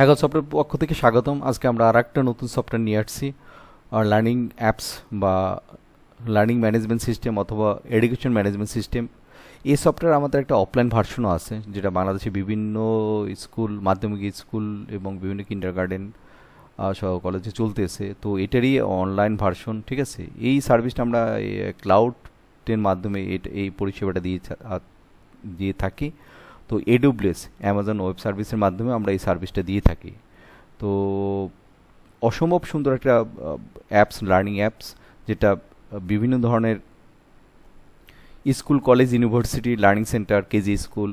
হ্যাগো software পক্ষ থেকে স্বাগতম। আজকে আমরা আর একটা নতুন সফটওয়্যার নিয়ে আসছি। আর লার্নিং অ্যাপস বা লার্নিং ম্যানেজমেন্ট সিস্টেম অথবা এডুকেশন ম্যানেজমেন্ট সিস্টেম এই সফটওয়্যার আমাদের একটা অফলাইন ভার্সনও আছে, যেটা বাংলাদেশে বিভিন্ন স্কুল মাধ্যমিক স্কুল এবং বিভিন্ন কিন্ডার গার্ডেন সহ কলেজে চলতেছে। তো এটারই অনলাইন ভার্সন ঠিক আছে? এই সার্ভিসটা আমরা ক্লাউডের মাধ্যমে এই পরিষেবাটা দিয়ে দিয়ে থাকি। তো এডব্লিউএস অ্যামাজন ওয়েব সার্ভিসের মাধ্যমে আমরা এই সার্ভিসটা দিয়ে থাকি। তো অসম্ভব সুন্দর একটা অ্যাপস লার্নিং অ্যাপস যেটা বিভিন্ন ধরনের school college university learning centre KG school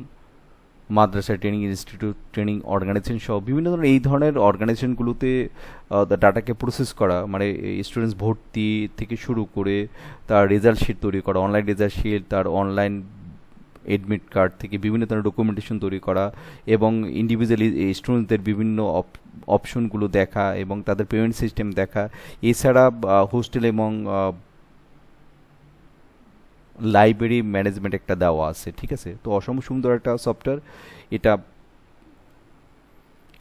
মাদ্রাসা ট্রেনিং ইনস্টিটিউট ট্রেনিং অর্গানাইজেশন সহ বিভিন্ন ধরনের এই ধরনের অর্গানাইজেশনগুলোতে ডাটাকে প্রসেস করা মানে স্টুডেন্টস ভর্তি থেকে শুরু করে, তার রেজাল্ট শিট তৈরি করা অনলাইন রেজাল্ট শিট তার অনলাইন এডমিট কার্ড থেকে বিভিন্ন ধরনের ডকুমেন্টেশন তৈরি করা এবং ইন্ডিভিজুয়ালি স্টুডেন্টদের বিভিন্ন অপশনগুলো দেখা এবং তাদের পেমেন্ট সিস্টেম দেখা। এছাড়া হোস্টেল এবং লাইব্রেরি ম্যানেজমেন্ট একটা দেওয়া আছে, ঠিক আছে? তো অসম সুন্দর একটা সফটওয়্যার এটা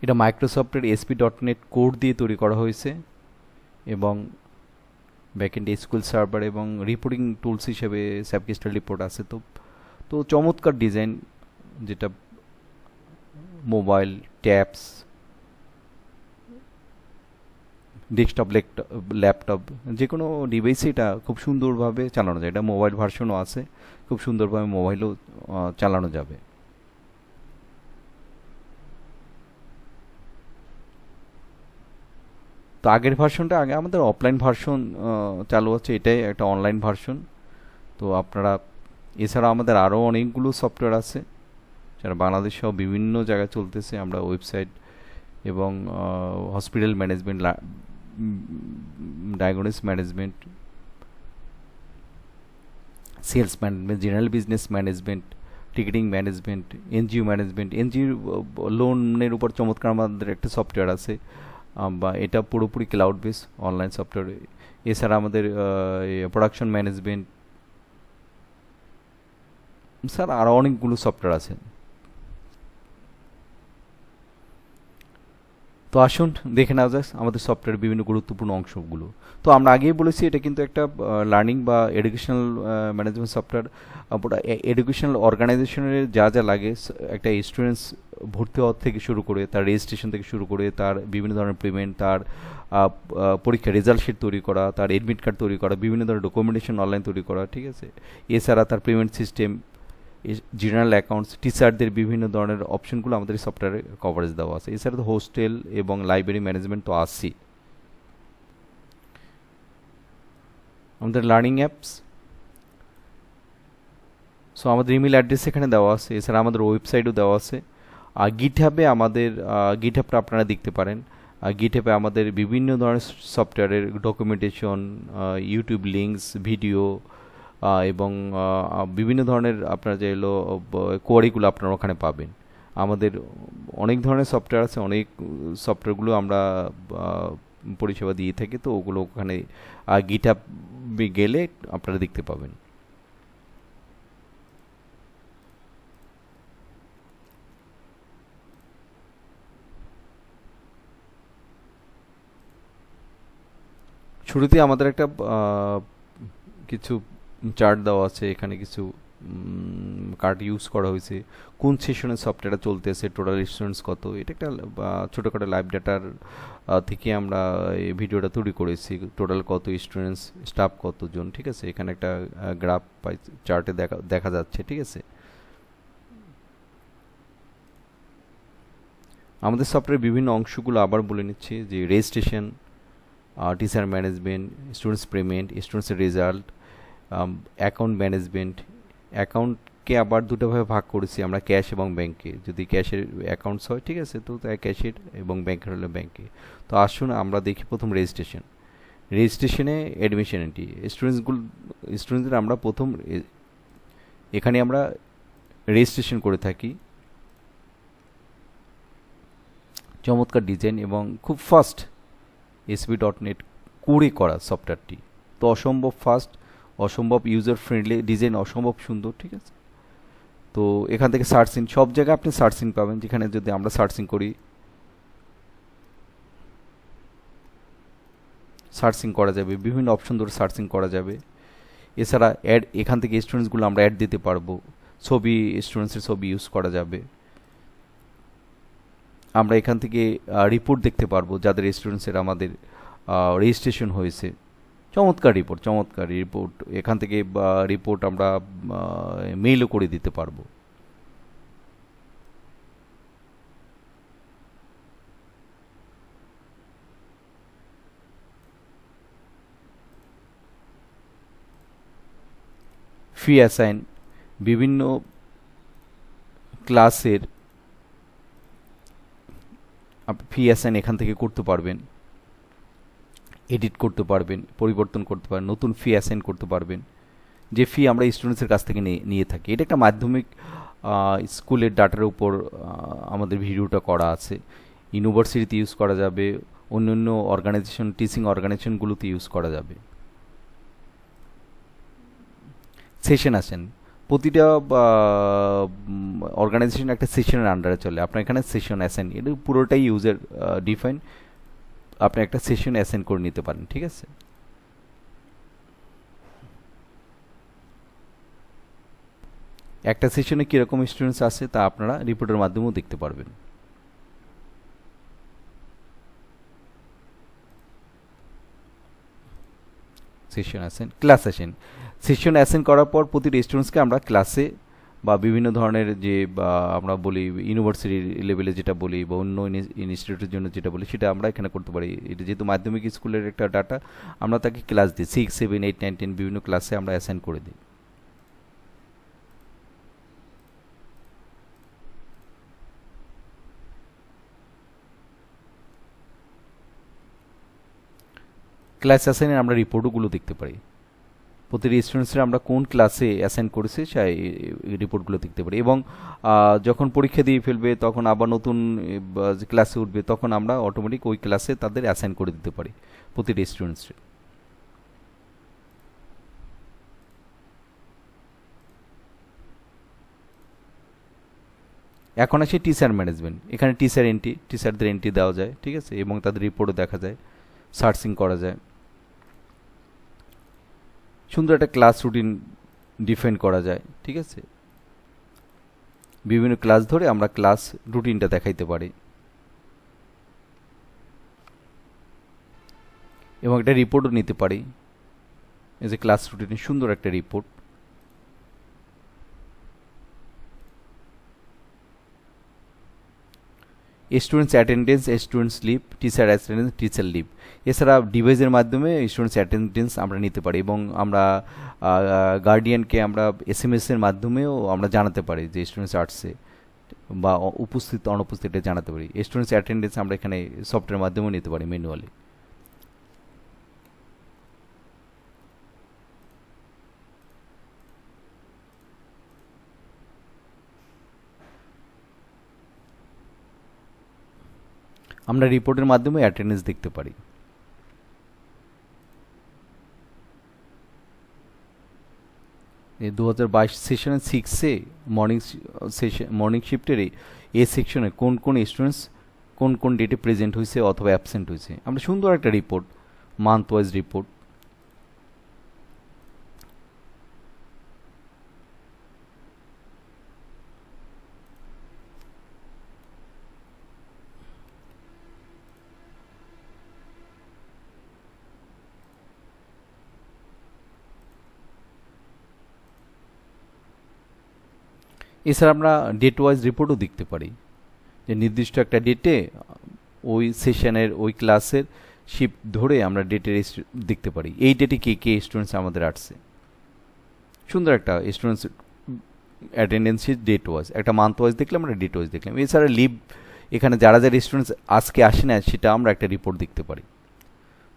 এটা মাইক্রোসফটের এসপি ডট নেট কোড দিয়ে তৈরি করা হয়েছে এবং ব্যাকএন্ড এসকিউএল সার্ভার এবং রিপোর্টিং টুলস হিসেবে স্যাপকিস্টাল রিপোর্ট আছে। তো তো চমৎকার ডিজাইন যেটা মোবাইল, ট্যাবস, ডেস্কটপ ল্যাপটপ যে কোনো ডিভাইসে এটা খুব সুন্দরভাবে চালানো যায়। এটা মোবাইল ভার্সনও আছে, খুব সুন্দরভাবে মোবাইলও চালানো যাবে। তো আগের ভার্সনটা আগে আমাদের অফলাইন ভার্সন চালু আছে, এটাই একটা অনলাইন ভার্সন তো আপনারা এছাড়া আমাদের আরও অনেকগুলো সফটওয়্যার আছে, যারা বাংলাদেশ বিভিন্ন জায়গায় চলতেছে। আমরা ওয়েবসাইট এবং hospital management diagnosis management, sales management, general business management, ticketing management, NGO management. NGO, লোনের উপর চমৎকার আমাদের একটা সফটওয়্যার আছে বা এটা পুরোপুরি ক্লাউড বেস অনলাইন সফটওয়্যার এছাড়া আমাদের প্রোডাকশন ম্যানেজমেন্ট স্যার আরও অনেকগুলো সফটওয়্যার আছে। তো আসুন, দেখে নেওয়া যাক আমাদের সফটওয়্যারের বিভিন্ন গুরুত্বপূর্ণ অংশগুলো। তো আমরা আগেই বলেছি, এটা কিন্তু একটা লার্নিং বা এডুকেশনাল ম্যানেজমেন্ট সফটওয়্যার এডুকেশনাল অর্গানাইজেশনের যা যা লাগে একটা স্টুডেন্টস ভর্তি হওয়ার থেকে শুরু করে, তার রেজিস্ট্রেশন থেকে শুরু করে, তার বিভিন্ন ধরনের পেমেন্ট তার পরীক্ষার রেজাল্ট শিট তৈরি করা, তার এডমিট কার্ড তৈরি করা, বিভিন্ন ধরনের ডকুমেন্টেশন অনলাইন তৈরি করা, ঠিক আছে? এছাড়া তার পেমেন্ট সিস্টেম জেনারেল অ্যাকাউন্টস টিচারদের বিভিন্ন ধরনের অপশনগুলো আমাদের সফটওয়্যারে কভারেজ দেওয়া আছে। এছাড়া তো হোস্টেল এবং লাইব্রেরি ম্যানেজমেন্ট তো আসছি আমাদের লার্নিং অ্যাপস সো আমাদের ইমেল অ্যাড্রেস এখানে দেওয়া আছে। এছাড়া আমাদের ওয়েবসাইটও দেওয়া আছে। আর গিটহাবে আমাদের গিটহাবটা আপনারা দেখতে পারেন। আর গিটহাবে আমাদের বিভিন্ন ধরনের সফটওয়্যারের ডকুমেন্টেশন ইউটিউব লিঙ্কস ভিডিও এবং বিভিন্ন ধরনের আপনার যে এলো কোয়ারিগুলো আপনারা ওখানে পাবেন। আমাদের অনেক ধরনের সফটওয়্যার আছে, অনেক সফটওয়্যারগুলো আমরা পরিষেবা দিয়ে থাকি, তো ওগুলো ওখানে গিটহাব গেলে আপনারা দেখতে পাবেন। শুরুতে আমাদের একটা কিছু চার্ট দেওয়া আছে, এখানে কিছু কার্ড ইউজ করা হয়েছে। কোন সেশনের সফটওয়্যারটা চলতেছে টোটাল স্টুডেন্টস কত? এটা একটা ছোটোখাটো লাইভ ডাটার থেকে আমরা এই ভিডিওটা তৈরি করেছি। টোটাল কত স্টুডেন্টস স্টাফ কতজন, ঠিক আছে? এখানে একটা গ্রাফ পাই চার্টে দেখা দেখা যাচ্ছে, ঠিক আছে? আমাদের সফটওয়্যার বিভিন্ন অংশগুলো আবার বলে নিচ্ছি, যে registration teacher management students payment স্টুডেন্টসের result account management অ্যাকাউন্টকে আবার দুটোভাবে ভাগ করেছি আমরা ক্যাশ এবং ব্যাংকে যদি ক্যাশের অ্যাকাউন্টস হয়, ঠিক আছে, তো ক্যাশের এবং ব্যাংকের হলে ব্যাংকে তো আসুন আমরা দেখি প্রথম রেজিস্ট্রেশন রেজিস্ট্রেশনে অ্যাডমিশন এন্ট্রি স্টুডেন্টসগুলো স্টুডেন্টদের আমরা প্রথম এখানে আমরা রেজিস্ট্রেশন করে থাকি। চমৎকার ডিজাইন এবং খুব ফাস্ট এসবি ডট নেট করে করা সফটওয়্যারটি তো অসম্ভব ফাস্ট অসম্ভব ইউজার ফ্রেন্ডলি ডিজাইন অসম্ভব সুন্দর, ঠিক আছে? তো এখান থেকে সার্চিং সব জায়গায় আপনি সার্চিং পাবেন, যেখানে যদি আমরা সার্চিং করি সার্চিং করা যাবে, বিভিন্ন অপশন ধরে সার্চিং করা যাবে। এছাড়া অ্যাড এখান থেকে স্টুডেন্টসগুলো আমরা অ্যাড দিতে পারব, ছবি স্টুডেন্টসের ছবি ইউজ করা যাবে। আমরা এখান থেকে রিপোর্ট দেখতে পারব, যাদের স্টুডেন্টসের আমাদের রেজিস্ট্রেশন হয়েছে। চমৎকার রিপোর্ট চমৎকার রিপোর্ট এখান থেকে রিপোর্ট আমরা মেইলও করে দিতে পারব। ফি অ্যাসাইন বিভিন্ন ক্লাসের ফি অ্যাসাইন এখান থেকে করতে পারবেন। এডিট করতে পারবেন, পরিবর্তন করতে পারবেন, নতুন ফি অ্যাসাইন করতে পারবেন। যে ফি আমরা স্টুডেন্টসের কাছ থেকে নিয়ে থাকি। এটা একটা মাধ্যমিক স্কুলের ডাটার উপর আমাদের ভিডিওটা করা আছে। ইউনিভার্সিটিতে ইউজ করা যাবে অন্য অন্য অর্গানাইজেশন টিচিং অর্গানাইজেশনগুলোতে ইউজ করা যাবে। সেশন আসেন। প্রতিটা অর্গানাইজেশন একটা সেশনের আন্ডারে চলে। আপনার এখানে সেশন অ্যাসেন এটা পুরোটাই ইউজার ডিফাইন আপনি একটা সেশন অ্যাসেন করে নিতে পারেন, ঠিক আছে? একটা সেশনে কীরকম স্টুডেন্টস আছে তা আপনারা রিপোর্টের মাধ্যমেও দেখতে পারবেন। সেশন আসেন ক্লাস আসেন সেশন অ্যাসেন্ড করার পর প্রতিটি স্টুডেন্টসকে আমরা ক্লাসে বা বিভিন্ন ধরনের যে আমরা বলি ইউনিভার্সিটি লেভেলে যেটা বলি বা অন্য ইনস্টিটিউটের জন্য যেটা বলি, সেটা আমরা এখানে করতে পারি। এটা যেহেতু মাধ্যমিক স্কুলের একটা ডাটা আমরা তাকে ক্লাস দিই। Six seven eight nine ten বিভিন্ন ক্লাসে আমরা অ্যাসাইন করে দিই। ক্লাস অ্যাসাইনের আমরা রিপোর্টগুলো দেখতে পারি। প্রতিটি স্টুডেন্টসরা আমরা কোন ক্লাসে অ্যাসাইন করেছি সেই রিপোর্টগুলো দেখতে পারি। এবং যখন পরীক্ষা দিয়ে ফেলবে, তখন আবার নতুন ক্লাসে উঠবে, তখন আমরা অটোমেটিক ওই ক্লাসে তাদের অ্যাসাইন করে দিতে পারি, প্রতিটি স্টুডেন্টসকে এখন আসি টিচার ম্যানেজমেন্ট এখানে টিচার এন্ট্রি টিচারদের এন্ট্রি দেওয়া যায়, ঠিক আছে? এবং তাদের রিপোর্টও দেখা যায় সার্চিং করা যায়। সুন্দর একটা ক্লাস রুটিন ডিফেন্ড করা যায়, ঠিক আছে? বিভিন্ন ক্লাস ধরে আমরা ক্লাস রুটিনটা দেখাইতে পারি। এবং একটা রিপোর্টও নিতে পারি। এই যে ক্লাস রুটিনের সুন্দর একটা report students attendance students leave teacher attendance teacher leave এছাড়া ডিভাইসের মাধ্যমে স্টুডেন্টস অ্যাটেন্ডেন্স আমরা নিতে পারি এবং আমরা গার্ডিয়ানকে আমরা এস এম এসের মাধ্যমেও আমরা জানাতে পারি যে স্টুডেন্টস আর্টসে বা উপস্থিত, অনুপস্থিত জানাতে পারি। স্টুডেন্টস অ্যাটেন্ডেন্স আমরা এখানে সফটওয়্যার মাধ্যমেও নিতে পারি ম্যানুয়ালি আমরা রিপোর্টের মাধ্যমে অ্যাটেন্ডেন্স দেখতে পারি। দু হাজার বাইশ সেশনের সিক্সে মর্নিং সেশন মর্নিং শিফটের এ সেকশনে কোন কোন স্টুডেন্টস কোন কোন ডেটে প্রেজেন্ট হয়েছে অথবা অ্যাবসেন্ট হয়েছে আমরা সুন্দর একটা রিপোর্ট মান্থ ওয়াইজ রিপোর্ট এছাড়া আমরা ডেট ওয়াইজ রিপোর্টও দেখতে পারি। যে নির্দিষ্ট একটা ডেটে ওই সেশনের ওই ক্লাসের শিফট ধরে আমরা ডেটের দেখতে পারি। এই ডেটে কে কে স্টুডেন্টস আমাদের আসছে। সুন্দর একটা স্টুডেন্টস অ্যাটেন্ডেন্স ডেট ওয়াইজ একটা মান্থ ওয়াইজ দেখলাম আমরা ডেট ওয়াইজ দেখলাম। এছাড়া লিভ এখানে যারা যারা স্টুডেন্টস আজকে আসে না, সেটা আমরা একটা রিপোর্ট দেখতে পারি।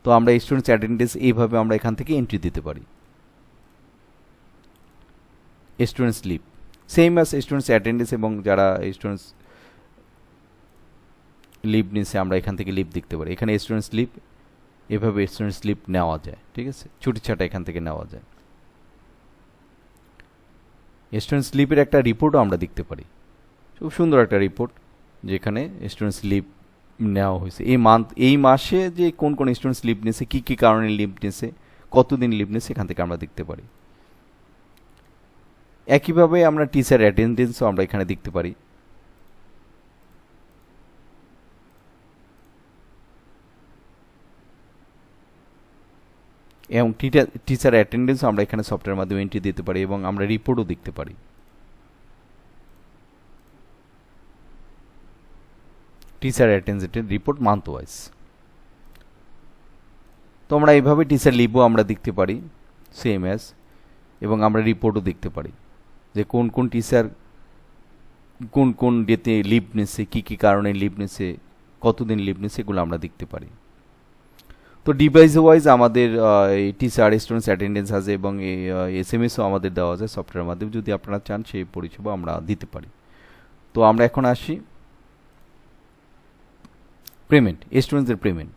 তো আমরা স্টুডেন্টস অ্যাটেন্ডেন্স এইভাবে আমরা এখান থেকে এন্ট্রি দিতে পারি। Students leave same as students attendance এবং যারা স্টুডেন্টস লিভ নিছে, আমরা এখান থেকে লিভ দেখতে পারি। এখানে স্টুডেন্টস লিভ এভাবে স্টুডেন্টস লিভ নেওয়া যায়, ঠিক আছে? ছুটি ছাটা এখান থেকে নেওয়া যায়। স্টুডেন্টস লিভের একটা রিপোর্টও আমরা দেখতে পারি। খুব সুন্দর একটা রিপোর্ট যেখানে স্টুডেন্টস লিভ নেওয়া হয়েছে। এই মান্থ এই মাসে যে কোন কোন স্টুডেন্টস লিভ নিয়েছে কী কী কারণে লিভ নিয়েছে কতদিন লিভ নিয়েছে এখান থেকে আমরা দেখতে পারি। একইভাবে আমরা টিচার অ্যাটেন্ডেন্সও আমরা এখানে দেখতে পারি। এবং টিচার টিচার অ্যাটেন্ডেন্স আমরা এখানে সফটওয়্যার মাধ্যমে এন্ট্রি দিতে পারি এবং আমরা রিপোর্টও দেখতে পারি। টিচার অ্যাটেন্ডেন্সের রিপোর্ট মান্থ ওয়াইজ তো আমরা এইভাবে টিচার লিভও আমরা দেখতে পারি সেম অ্যাজ এবং আমরা রিপোর্টও দেখতে পারি। যে কোন কোন টিচার কোন কোন ডেতে লিভ নিছে কী কী কারণে লিভ নিছে কতদিন লিভ নিছে এগুলো আমরা দেখতে পারি। তো ডিভাইস ওয়াইজ আমাদের এই টিচার স্টুডেন্টস অ্যাটেন্ডেন্স আছে এবং এস এম এসও আমাদের দেওয়া যায় সফটওয়্যার মাধ্যমে। যদি আপনারা চান, সেই পরিষেবা আমরা দিতে পারি। তো আমরা এখন আসি পেমেন্ট স্টুডেন্টসদের পেমেন্ট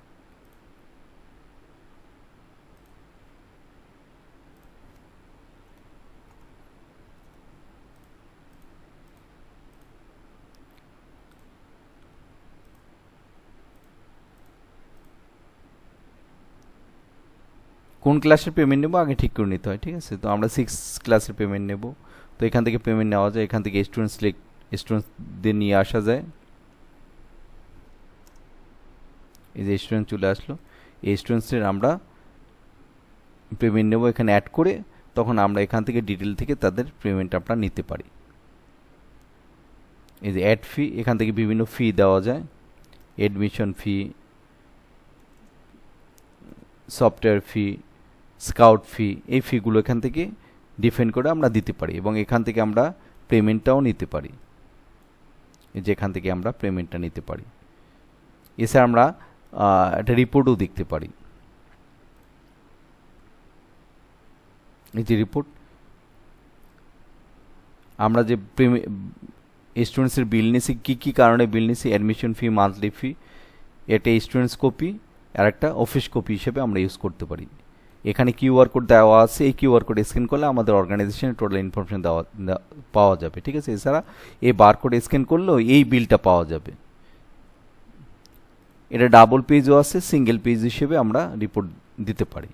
কোন ক্লাসের পেমেন্ট নেব আগে ঠিক করে নিতে হয়, ঠিক আছে? তো আমরা সিক্স ক্লাসের পেমেন্ট নেব। তো এখান থেকে পেমেন্ট নেওয়া যায়, এখান থেকে স্টুডেন্টস স্টুডেন্টসদের নিয়ে আসা যায়। এই যে স্টুডেন্ট চলে আসলো। এই স্টুডেন্টসের আমরা পেমেন্ট নেব, এখানে অ্যাড করে তখন আমরা এখান থেকে ডিটেল থেকে তাদের পেমেন্ট আমরা নিতে পারি। এই যে অ্যাড ফি এখান থেকে বিভিন্ন ফি দেওয়া যায়। Admission fee software fee scout fee এই ফিগুলো এখান থেকে ডিফেন্ড করে আমরা দিতে পারি এবং এখান থেকে আমরা পেমেন্টটাও নিতে পারি। এই যে এখান থেকে আমরা পেমেন্টটা নিতে পারি। এছাড়া আমরা একটা রিপোর্টও দেখতে পারি। এই যে রিপোর্ট আমরা যে স্টুডেন্টসের বিল নিয়েছি কী কী কারণে বিল নিয়েছি অ্যাডমিশন ফি মান্থলি ফি এটা স্টুডেন্টস কপি আর একটা অফিস কপি হিসেবে আমরা ইউজ করতে পারি। এখানে কিউআর কোড দেওয়া আছে, এই কিউআর কোড স্ক্যান করলে আমাদের অর্গানাইজেশনের টোটাল ইনফরমেশন দেওয়া পাওয়া যাবে, ঠিক আছে? এছাড়া এই বারকোড স্ক্যান করলেও এই বিলটা পাওয়া যাবে। এটা ডাবল পেজও আছে, সিঙ্গেল পেজ হিসেবে আমরা রিপোর্ট দিতে পারি।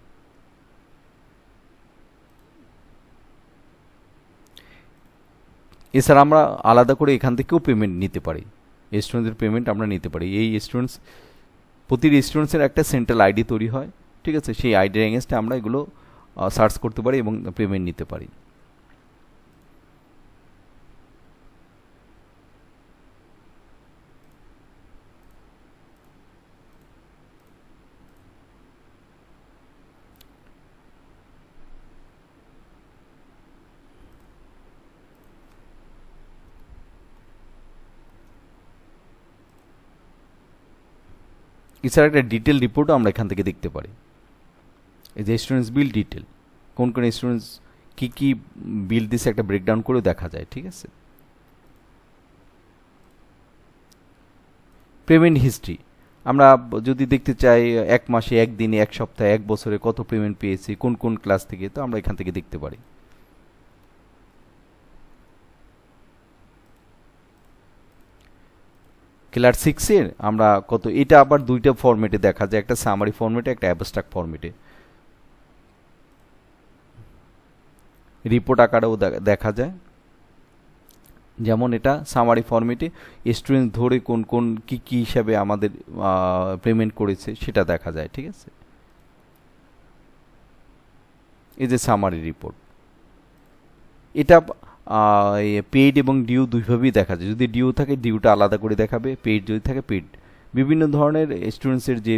এছাড়া আমরা আলাদা করে এখান থেকেও পেমেন্ট নিতে পারি। স্টুডেন্টদের পেমেন্ট আমরা নিতে পারি। এই স্টুডেন্টস, প্রতিটি স্টুডেন্টসের একটা সেন্ট্রাল আইডি তৈরি হয়। ঠিক আছে, সেই আইডির এগেনস্টে আমরা এগুলো সার্চ করতে পারি এবং পেমেন্ট নিতে পারি। এছাড়া একটা ডিটেল রিপোর্টও আমরা এখান থেকে দেখতে পারি। এই যে স্টুডেন্টস বিল ডিটেল কোন কোন স্টুডেন্টস কী কী বিল দিছে একটা ব্রেকডাউন করেও দেখা যায়, ঠিক আছে? পেমেন্ট হিস্ট্রি আমরা যদি দেখতে চাই, এক মাসে, এক দিনে, এক সপ্তাহে, এক বছরে কত পেমেন্ট পেয়েছি, কোন কোন ক্লাস থেকে, তো আমরা এখান থেকে দেখতে পারি। ক্লাস সিক্সের আমরা কত, এটা আবার দুইটা ফরম্যাটে দেখা যায়, একটা সামারি ফরম্যাটে একটা অ্যাবস্ট্রাক্ট ফরম্যাটে রিপোর্ট আকারেও দেখা যায়। যেমন এটা সামারি ফরম্যাটে স্টুডেন্ট ধরে কোন কোন, কি কি হিসাবে আমাদের পেমেন্ট করেছে সেটা দেখা যায়, ঠিক আছে? এই যে সামারি রিপোর্ট এটা পেইড এবং ডিউ দুইভাবেই দেখা যায়। যদি ডিউ থাকে ডিউটা আলাদা করে দেখাবে পেইড যদি থাকে পেইড বিভিন্ন ধরনের স্টুডেন্টসের যে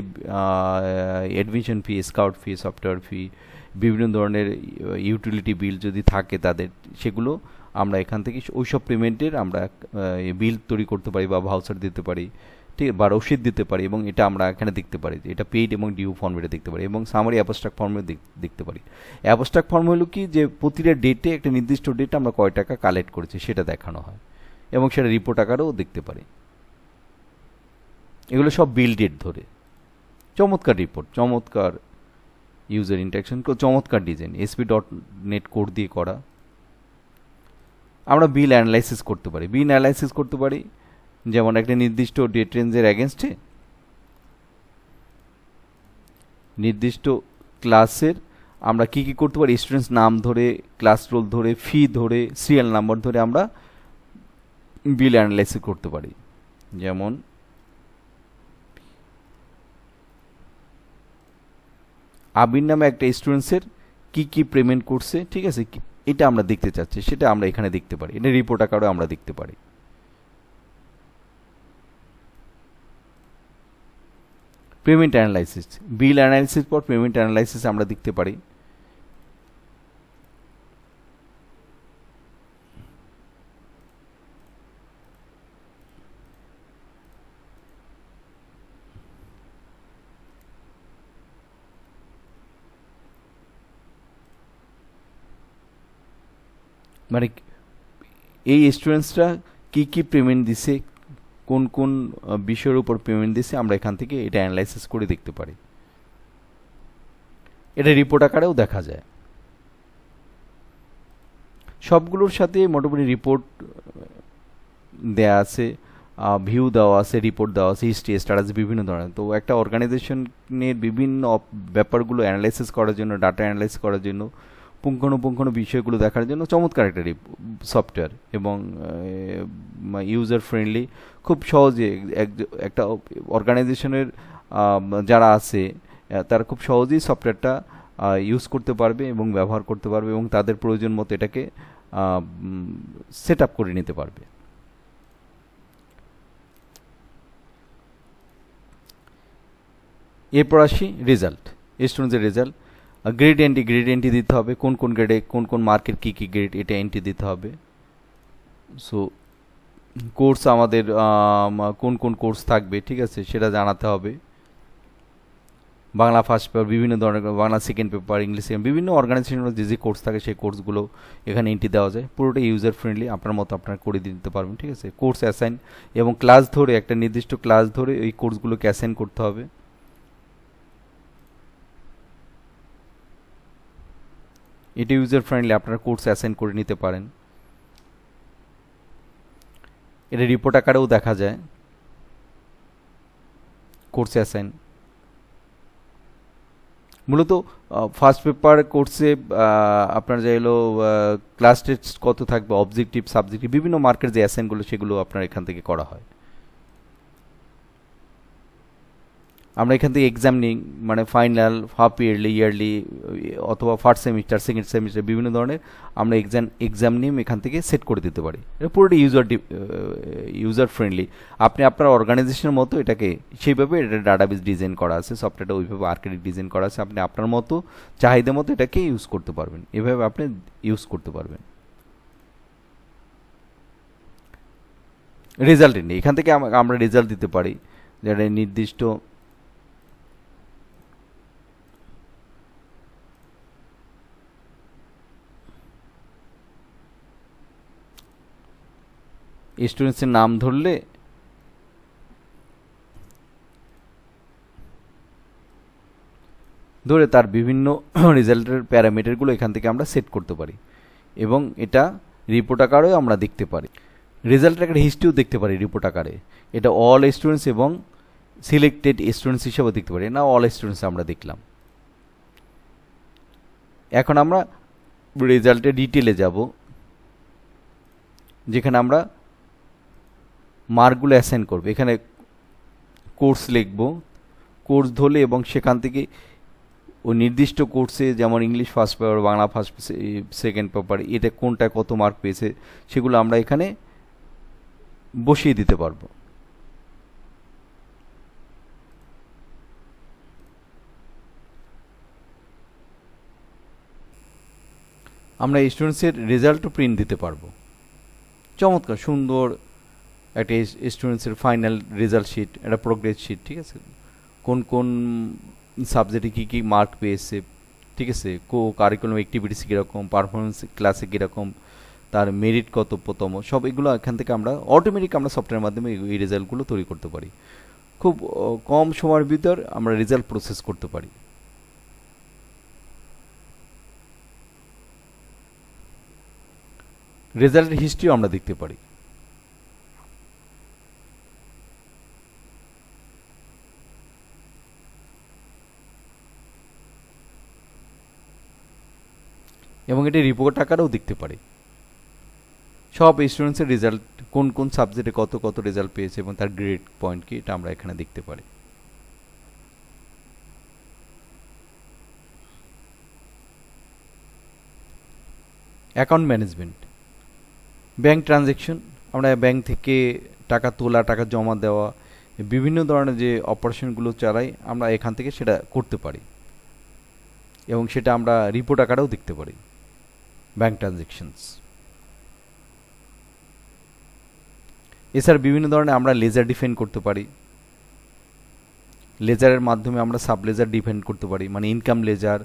admission fee scout fee software fee বিভিন্ন ধরনের ইউটিলিটি বিল যদি থাকে তাদের, সেগুলো আমরা এখান থেকে ওই সব পেমেন্টের আমরা বিল তৈরি করতে পারি বা ভাউচার দিতে পারি, ঠিক বা রসিদ দিতে পারি এবং এটা আমরা এখানে দেখতে পারি এটা পেইড এবং ডিউ ফর্মেটে দেখতে পারি এবং সামারি অ্যাবস্ট্রাক্ট ফর্মে দেখতে পারি। অ্যাবস্ট্রাক্ট ফর্ম হলো কি যে প্রতিটা ডেটে একটা নির্দিষ্ট ডেটে আমরা কয় টাকা কালেক্ট করেছি সেটা দেখানো হয় এবং সেটা রিপোর্ট আকারেও দেখতে পারি। এগুলো সব বিল ডেট ধরে। চমৎকার রিপোর্ট চমৎকার ইউজার ইন্টারাকশন চমৎকার design ASP dot net code দিয়ে করা। আমরা বিল অ্যানালাইসিস করতে পারি। বিল অ্যানালাইসিস করতে পারি, যেমন একটা নির্দিষ্ট ডেট রেঞ্জের অ্যাগেনস্টে নির্দিষ্ট ক্লাসের আমরা কি কি করতে পারি? স্টুডেন্টস নাম ধরে ক্লাস রোল ধরে ফি ধরে সিরিয়াল নাম্বার ধরে আমরা বিল অ্যানালাইসিস করতে পারি। যেমন আবির নামে একটা স্টুডেন্টসের কি কি পেমেন্ট করছে, ঠিক আছে? এটা আমরা দেখতে চাচ্ছি, সেটা আমরা এখানে দেখতে পারি। এটা রিপোর্ট আকারও আমরা দেখতে পারি। পেমেন্ট অ্যানালাইসিস বিল অ্যানালাইসিস পর পেমেন্ট অ্যানালাইসিস আমরা দেখতে পারি। মানে এই স্টুডেন্টসরা কী কী পেমেন্ট দিছে, কোন কোন বিষয়ের উপর পেমেন্ট দিছে, আমরা এখান থেকে এটা অ্যানালাইসিস করে দেখতে পারি। এটা রিপোর্ট আকারেও দেখা যায়। সবগুলোর সাথে মোটামুটি রিপোর্ট দেয়া আছে ভিউ দেওয়া আছে রিপোর্ট দেওয়া আছে হিস্ট্রি স্ট্যাটাস বিভিন্ন ধরনের। তো একটা অর্গানাইজেশনের বিভিন্ন ব্যাপারগুলো অ্যানালাইসিস করার জন্য ডাটা অ্যানালাইস করার জন্য পুঙ্খানুপুঙ্খানু বিষয়গুলো দেখার জন্য চমৎকার একটা সফটওয়্যার এবং ইউজার ফ্রেন্ডলি খুব সহজে এক- একটা অর্গানাইজেশনের যারা আছে তারা খুব সহজেই সফটওয়্যারটা ইউজ করতে পারবে এবং ব্যবহার করতে পারবে এবং তাদের প্রয়োজন মতো এটাকে সেট করে নিতে পারবে। এরপর আসি result স্টুডেন্টসের result grade entry grade entry দিতে হবে। কোন কোন গ্রেডে কোন কোন মার্কের কী কী গ্রেড এটা এন্ট্রি দিতে হবে। সো কোর্স আমাদের আম, কোন কোন কোর্স থাকবে ঠিক আছে? সেটা জানাতে হবে। বাংলা ফার্স্ট পেপার বিভিন্ন ধরনের Bangla second paper English second বিভিন্ন অর্গানাইজেশনের যে যে কোর্স থাকে সেই কোর্সগুলো এখানে এন্ট্রি দেওয়া যায়। পুরোটা ইউজার ফ্রেন্ডলি আপনার মতো আপনার করে দিতে পারবেন ঠিক আছে? কোর্স অ্যাসাইন এবং ক্লাস ধরে একটা নির্দিষ্ট ক্লাস ধরে এই কোর্সগুলোকে অ্যাসাইন করতে হবে। এটা ইউজার ফ্রেন্ডলি আপনারা কোর্স অ্যাসাইন করে নিতে পারেন। এটা রিপোর্ট আকারেও দেখা যায়। কোর্স অ্যাসাইন মূলত ফার্স্ট পেপার কোর্সে আপনার যে হলো ক্লাস টেস্ট কত থাকবে অবজেক্টিভ সাবজেক্টিভ বিভিন্ন মার্কের যে অ্যাসাইনগুলো সেগুলো আপনার এখান থেকে করা হয়। আমরা এখান থেকে এক্সাম নিই মানে ফাইনাল হাফ ইয়ারলি ইয়ারলি অথবা ফার্স্ট সেমিস্টার সেকেন্ড সেমিস্টার বিভিন্ন ধরনের আমরা এক্সাম এক্সাম নিয়ে এখান থেকে সেট করে দিতে পারি। এটা পুরোটা ইউজার ইউজার ফ্রেন্ডলি আপনি আপনার অর্গানাইজেশনের মতো এটাকে সেইভাবে এটা ডাটাবেস ডিজাইন করা আছে সফটওয়্যারটা ওইভাবে আর্কিটেক্ট ডিজাইন করা আছে, আপনি আপনার মতো, চাহিদা মতো এটাকে ইউজ করতে পারবেন। এভাবে আপনি ইউজ করতে পারবেন। রেজাল্ট এখান থেকে আম- আমরা রেজাল্ট দিতে পারি। যেটা নির্দিষ্ট স্টুডেন্টসের নাম ধরলে ধরে তার বিভিন্ন রেজাল্টের প্যারামিটারগুলো এখান থেকে আমরা সেট করতে পারি এবং এটা রিপোর্ট আকারেও আমরা দেখতে পারি। রেজাল্টের একটা হিস্ট্রিও দেখতে পারি রিপোর্ট আকারে। এটা অল স্টুডেন্টস এবং সিলেক্টেড স্টুডেন্টস হিসেবে দেখতে পারি। না অল স্টুডেন্টস আমরা দেখলাম। এখন আমরা রেজাল্টের ডিটেলে যাব, যেখানে আমরা মার্কগুলো অ্যাসাইন করবে। এখানে কোর্স লিখব। কোর্স ধরলে এবং সেখান থেকে ও নির্দিষ্ট কোর্সে যেমন English first paper Bangla first second paper এটা কোনটা কত মার্ক পেয়েছে, সেগুলো আমরা এখানে বসিয়ে দিতে পারব। আমরা স্টুডেন্টসের রেজাল্টও প্রিন্ট দিতে পারব। চমৎকার, সুন্দর একটা স্টুডেন্টসের ফাইনাল রেজাল্ট শিট একটা প্রোগ্রেস শিট ঠিক আছে কোন কোন সাবজেক্টে কী কী মার্ক পেয়েছে ঠিক আছে কো কারিকুলাম অ্যাক্টিভিটিস কীরকম পারফরমেন্স ক্লাসে কীরকম তার মেরিট কত প্রথম সব এগুলো এখান থেকে আমরা অটোমেটিক আমরা সফটওয়্যারের মাধ্যমে এই রেজাল্টগুলো তৈরি করতে পারি খুব কম সময়ের ভিতর আমরা রেজাল্ট প্রসেস করতে পারি রেজাল্টের হিস্ট্রিও আমরা দেখতে পারি এবং এটি রিপোর্ট আকারেও দেখতে পারি। সব স্টুডেন্টসের রেজাল্ট কোন কোন সাবজেক্টে কত কত রেজাল্ট পেয়েছে এবং তার গ্রেড পয়েন্ট কি, এটা আমরা এখানে দেখতে পারি। অ্যাকাউন্ট ম্যানেজমেন্ট ব্যাংক ট্রানজ্যাকশন আমরা ব্যাংক থেকে টাকা তোলা, টাকা জমা দেওয়া, বিভিন্ন ধরনের যে অপারেশনগুলো চালাই, আমরা এখান থেকে সেটা করতে পারি। এবং সেটা আমরা রিপোর্ট আকারেও দেখতে পারি। ব্যাংক ট্রানজ্যাকশনস এছাড়া বিভিন্ন ধরনের আমরা লেজার ডিফেন্ড করতে পারি। লেজারের মাধ্যমে আমরা সাব লেজার ডিফেন্ড করতে পারি মানে ইনকাম লেজার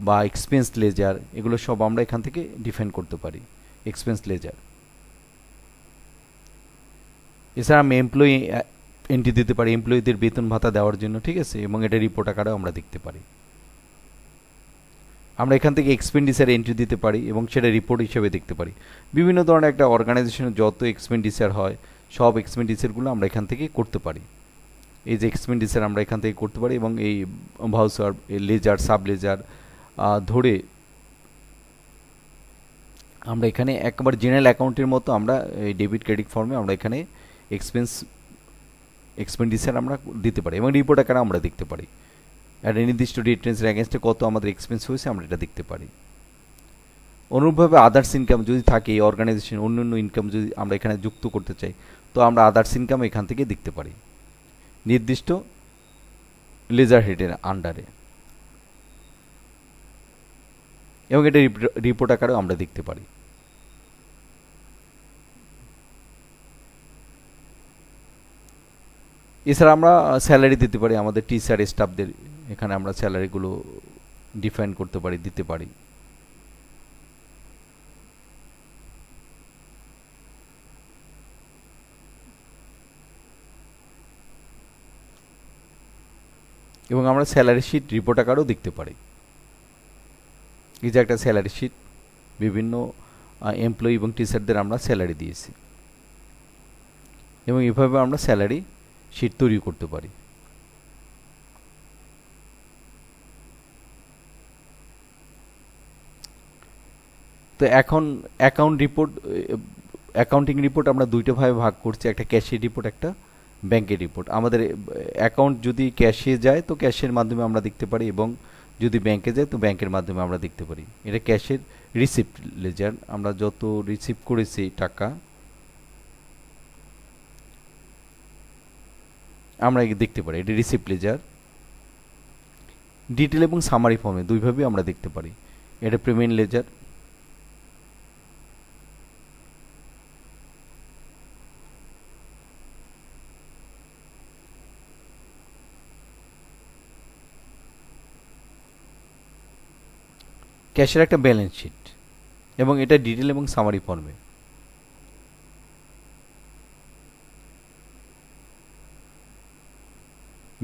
বা এক্সপেন্স লেজার এগুলো সব আমরা এখান থেকে ডিফেন্ড করতে পারি এক্সপেন্স লেজার এছাড়া আমি এমপ্লয়ি এন্ট্রি দিতে পারি এমপ্লয়ীদের বেতন ভাতা দেওয়ার জন্য, ঠিক আছে? এবং এটা রিপোর্ট আকারেও আমরা দেখতে পারি। আমরা এখান থেকে এক্সপেন্ডিচার এন্ট্রি দিতে পারি এবং সেটা রিপোর্ট হিসেবে দেখতে পারি। বিভিন্ন ধরনের একটা অর্গানাইজেশনের যত এক্সপেন্ডিচার হয়, সব এক্সপেন্ডিচারগুলো আমরা এখান থেকে করতে পারি। এই যে এক্সপেন্ডিচার আমরা এখান থেকে করতে পারি এবং এই ভাউচার লেজার সাব লেজার ধরে আমরা এখানে একবার জেনারেল অ্যাকাউন্টের মতো আমরা এই ডেবিট ক্রেডিট ফর্মে আমরা এখানে এক্সপেন্স এক্সপেন্ডিচার আমরা দিতে পারি এবং রিপোর্ট আকারে আমরা দেখতে পারি। একটা নির্দিষ্ট ডিটেন্সের অ্যাগেনস্টে কত আমাদের এক্সপেন্স হয়েছে, আমরা এটা দেখতে পারি। অনুরূপভাবে আদার্স ইনকাম যদি থাকে, এই অর্গানাইজেশন অন্য অন্য ইনকাম যদি আমরা এখানে যুক্ত করতে চাই, তো আমরা আদার্স ইনকাম এখান থেকে দেখতে পারি। নির্দিষ্ট লেজার হেডের আন্ডারে এবং এটা রিপোর্ট আকারেও আমরা দেখতে পারি। এছাড়া আমরা স্যালারি দিতে পারি, আমাদের টিচার স্টাফদের এখানে আমরা স্যালারিগুলো ডিফাইন করতে পারি, দিতে পারি। এবং আমরা স্যালারি শিট রিপোর্ট আকারেও দেখতে পারি। এই যে একটা স্যালারি শিট বিভিন্ন এমপ্লয়ি এবং টিচারদের আমরা স্যালারি দিয়েছি। এবং এভাবে আমরা স্যালারি শিট তৈরি করতে পারি। তো এখন অ্যাকাউন্ট রিপোর্ট অ্যাকাউন্টিং রিপোর্ট আমরা দুইটা ভাবে ভাগ করছি, একটা ক্যাশের রিপোর্ট একটা ব্যাংকের রিপোর্ট আমাদের অ্যাকাউন্ট যদি ক্যাশে যায়, তো ক্যাশের মাধ্যমে আমরা দেখতে পারি এবং যদি ব্যাংকে যায়, তো ব্যাংকের মাধ্যমে আমরা দেখতে পারি। এটা ক্যাশের রিসিপ্ট লেজার আমরা যত রিসিভ করেছি টাকা আমরা দেখতে পারি। এটি রিসিপ্ট লেজার ডিটেল এবং সামারি ফর্মে দুইভাবেই আমরা দেখতে পারি। এটা পেমেন্ট লেজার ক্যাশের একটা ব্যালেন্স শিট এবং এটা ডিটেল এবং সামারি ফর্মে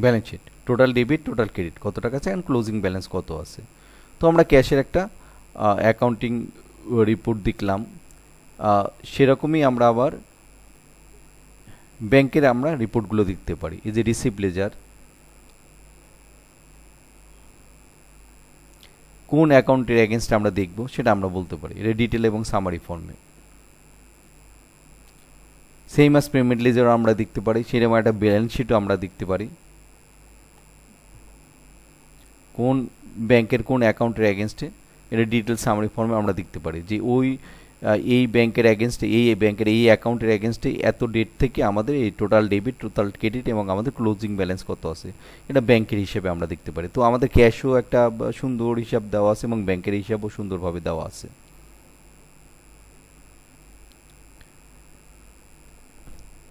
balance sheet total debit total credit কত টাকা আছে অ্যান্ড ক্লোজিং ব্যালেন্স কত আছে। তো আমরা ক্যাশের একটা অ্যাকাউন্টিং রিপোর্ট দেখলাম। সেরকমই আমরা আবার ব্যাংকের আমরা রিপোর্টগুলো দেখতে পারি। এই যে রিসিপ্ট লেজার কোন অ্যাকাউন্টের এগেনস্ট আমরা দেখব, সেটা আমরা বলতে পারি। এটা ডিটেল এবং সামারি ফর্মে সেই মাস পেমেন্ট লেজারও আমরা দেখতে পারি, সেরকম একটা ব্যালেন্স শিটও আমরা দেখতে পারি। কোন ব্যাংকের কোন অ্যাকাউন্টের এগেনস্টে এটা ডিটেল সামারি ফর্মে আমরা দেখতে পারি যে ওই এই ব্যাংকের অ্যাগেনস্টে এই ব্যাংকের, এই অ্যাকাউন্টের অ্যাগেনস্টে এত ডেট থেকে আমাদের এই টোটাল ডেবিট টোটাল ক্রেডিট এবং আমাদের ক্লোজিং ব্যালেন্স কত আছে, এটা ব্যাংকের হিসেবে আমরা দেখতে পারি। তো আমাদের ক্যাশও একটা সুন্দর হিসাব দেওয়া আছে এবং ব্যাংকের হিসাবও সুন্দরভাবে দেওয়া আছে।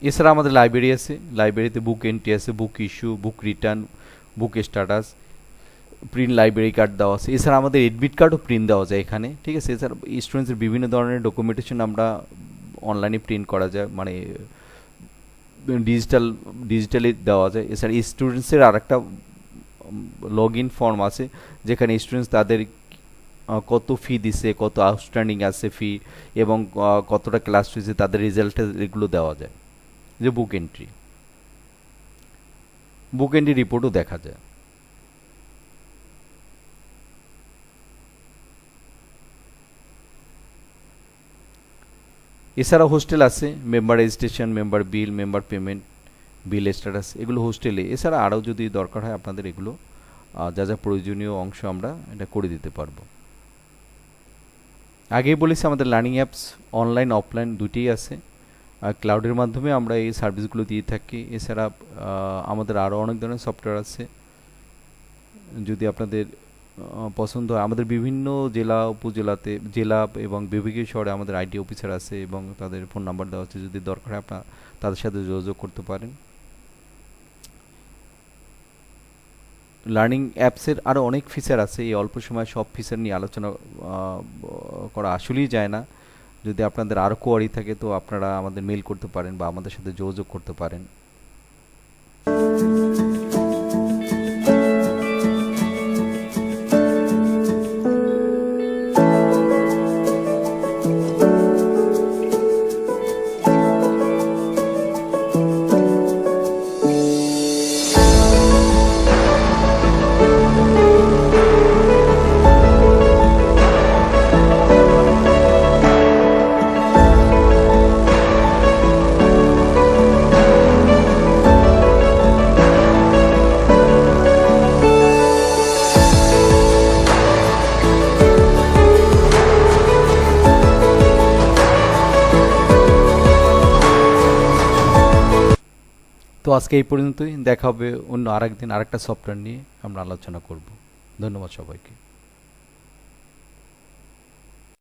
এছাড়া আমাদের লাইব্রেরি আছে লাইব্রেরিতে বুক এন্ট্রি আছে book issue book return book status print library card দেওয়া আছে। এছাড়া আমাদের এডমিট কার্ডও প্রিন্ট দেওয়া যায় এখানে, ঠিক আছে? এছাড়া স্টুডেন্টসের বিভিন্ন ধরনের ডকুমেন্টেশন আমরা অনলাইনে প্রিন্ট করা যায় মানে ডিজিটাল ডিজিটালি দেওয়া যায়। এছাড়া স্টুডেন্টসের আর একটা লগ ইন ফর্ম আছে, যেখানে স্টুডেন্টস তাদের কত ফি দিছে, কত আউটস্ট্যান্ডিং আছে ফি এবং কতটা ক্লাস হয়েছে, তাদের রেজাল্ট এগুলো দেওয়া যায়। যে বুক এন্ট্রি বুক এন্ট্রি রিপোর্টও দেখা যায়। এছাড়া হোস্টেল আছে member registration member bill member payment bill status এগুলো হোস্টেলে এছাড়া আরও যদি দরকার হয় আপনাদের এগুলো যা যা প্রয়োজনীয় অংশ আমরা এটা করে দিতে পারব। আগেই বলেছি আমাদের লার্নিং অ্যাপস অনলাইন অফলাইন দুটিই আছে। ক্লাউডের মাধ্যমে আমরা এই সার্ভিসগুলো দিয়ে থাকি। এছাড়া আমাদের আরও অনেক ধরনের সফটওয়্যার আছে। যদি আপনাদের পছন্দ হয়। আমাদের বিভিন্ন জেলা, উপজেলাতে, জেলা এবং বিভাগীয় শহরে আমাদের আইটি অফিসার আছে এবং তাদের ফোন নাম্বার দেওয়া আছে। যদি দরকার হয় আপনার তাদের সাথে যোগাযোগ করতে পারেন। লার্নিং অ্যাপসের আরও অনেক ফিচার আছে। এই অল্প সময় সব ফিচার নিয়ে আলোচনা করা আসলেই যায় না। যদি আপনাদের আরও কোয়ারি থাকে তো আপনারা আমাদের মেল করতে পারেন বা আমাদের সাথে যোগাযোগ করতে পারেন। এই পর্যন্তই। দেখা হবে অন্য আরেকদিন আরেকটা সফটওয়্যার নিয়ে আমরা আলোচনা করব। ধন্যবাদ সবাইকে।